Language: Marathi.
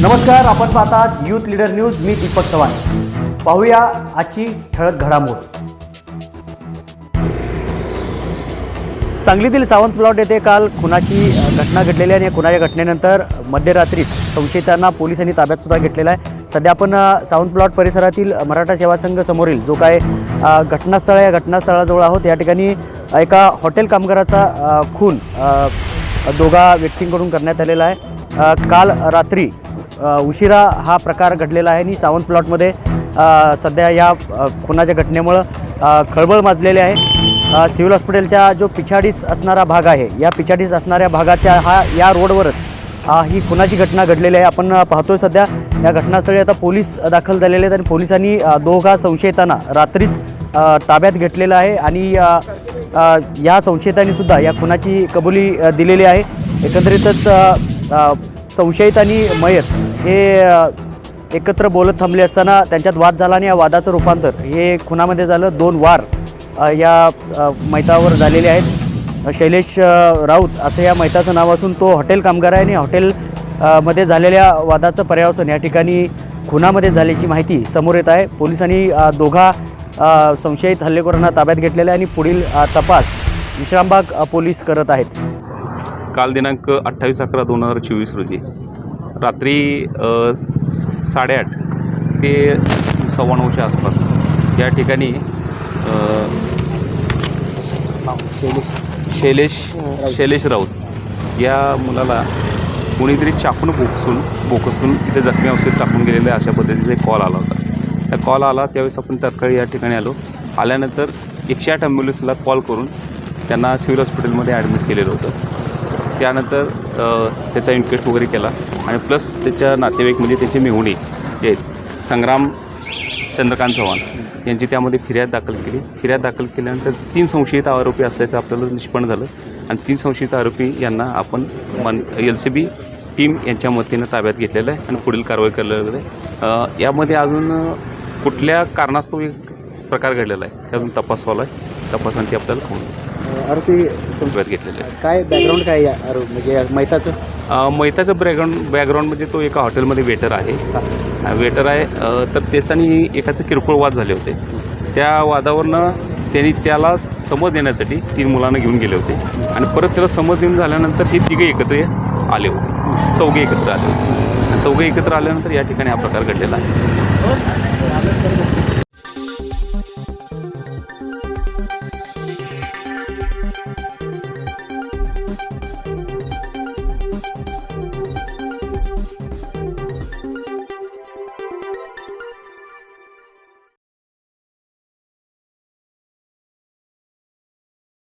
नमस्कार आपण पाहतात यूथ लीडर न्यूज मी दीपक चव्हाण. पाहूया आजची ठळक घडामोड. सांगलीतील सावंत प्लॉट येथे काल खुनाची घटना घडलेली आहे आणि या खुनाच्या घटनेनंतर मध्यरात्रीच संशयितांना पोलिसांनी ताब्यात सुद्धा घेतलेला आहे. सध्या आपण सावंत प्लॉट परिसरातील मराठा सेवा संघ समोरील जो काय घटनास्थळ या घटनास्थळाजवळ आहोत. या ठिकाणी एका हॉटेल कामगाराचा खून दोघा व्यक्तींकडून करण्यात आलेला आहे. काल रात्री उशिरा हा प्रकार घडलेला आहे. आणि सावंत प्लॉटमध्ये सध्या या खुनाच्या घटनेमुळं खळबळ माजलेली आहे. सिव्हिल हॉस्पिटलच्या जो पिछाडीस असणारा भाग आहे या पिछाडीस असणाऱ्या भागाच्या हा या रोडवरच ही खुनाची घटना घडलेली आहे. आपण पाहतोय सध्या या घटनास्थळी आता पोलीस दाखल झालेले आहेत. आणि पोलिसांनी दोघा संशयितांना रात्रीच ताब्यात घेतलेलं आहे. आणि या संशयितांनीसुद्धा या खुनाची कबुली दिलेली आहे. एकंदरीतच संशयित आणि मयत हे एकत्र बोलत थांबले असताना त्यांच्यात वाद झाला आणि या वादाचं रूपांतर. हे खुनामध्ये झालं दोन वार या मैतावर झालेले आहेत. शैलेश राऊत असं या मैताचं नाव असून तो हॉटेल कामगार आहे आणि हॉटेल मध्ये झालेल्या वादाचं पर्यावसन या ठिकाणी खुनामध्ये झाल्याची माहिती समोर येत आहे. पोलिसांनी दोघा संशयित हल्लेखोरांना ताब्यात घेतलेला आहे आणि पुढील तपास विश्रामबाग पोलीस करत आहेत. काल दिनांक अठ्ठावीस अकरा दोन हजार चोवीस रोजी रात्री साडेआठ ते सव्वा नऊच्या आसपास. या ठिकाणी शैलेश. शैलेश राऊत. या मुलाला कोणीतरी चाकून बोकसून बोकसून तिथे जखमी अवस्थेत टाकून गेलेलं आहे अशा पद्धतीचा एक कॉल आला होता. त्या कॉल आला त्यावेळेस आपण तात्काळ या ठिकाणी आलो. आल्यानंतर एकशे आठ ॲम्ब्युलन्सला कॉल करून त्यांना सिव्हिल हॉस्पिटलमध्ये ॲडमिट केलेलं होतं. त्यानंतर त्याचा इन्क्वेस्ट वगैरे केला. आणि प्लस त्याच्या नातेवाईक म्हणजे त्याचे मेहुणे जे आहेत संग्राम चंद्रकांत चव्हाण यांची त्यामध्ये फिर्याद दाखल केली. फिर्याद दाखल केल्यानंतर तीन संशयित आरोपी असल्याचं आपल्याला निष्पन्न झालं. आणि तीन संशयित आरोपी यांना आपण मन एल सी बी टीम यांच्या मतीनं ताब्यात घेतलेलं आहे आणि पुढील कारवाई केलेली आहे. यामध्ये अजून कुठल्या कारणास्तव एक प्रकार घडलेला आहे? त्यातून तपास चालू आहे. तपासांती आपल्याला होऊन आरोपी घेतलेलं काय बॅकग्राऊंड काय या म्हणजे मैताचं? अ, मैताचं बॅकग्राऊंड बॅकग्राऊंडमध्ये तो एका हॉटेलमध्ये वेटर आहे. वेटर आहे. अ, तर त्याचा आणि एकाचे किरकोळ वाद झाले होते. त्या वादावरनं त्यांनी त्याला समज देण्यासाठी तीन मुलांना घेऊन गेले होते. आणि परत त्याला समज देऊन झाल्यानंतर हे तिघे एकत्र आले होते. चौघे एकत्र आले होते. आणि चौघे एकत्र आल्यानंतर या ठिकाणी हा प्रकार घडलेला आहे.